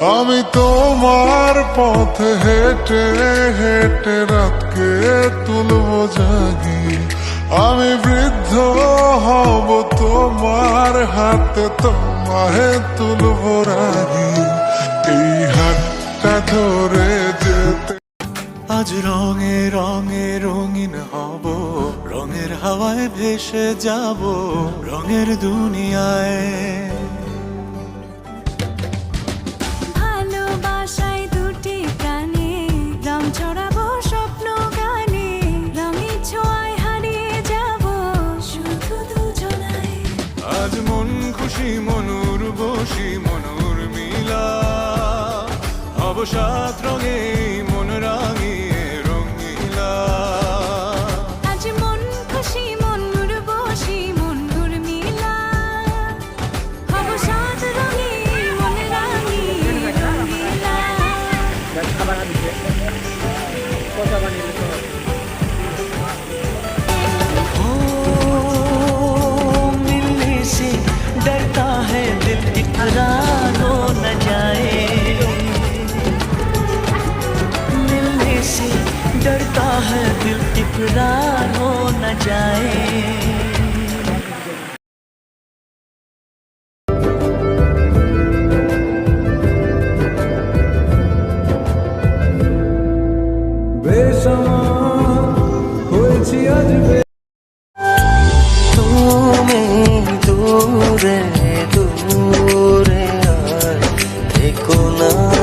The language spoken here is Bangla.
আমি তোমার পথে হেঁটে হেঁটে রাতকে তুলব জাগি। আমি বৃদ্ধ হব তোমার হাতে তোমাহে তুলব রাগি। এই হাতটা ধরে যেতে আজ রঙে রঙে রঙিন হব। রঙের হাওয়ায় ভেসে যাব রঙের দুনিয়ায়। মন খুশি মনুর বসি মনুর মিলা। অবসাদ রঙে चढ़ता है दिल इकरार हो न जाए। दूर दूर देखो ना।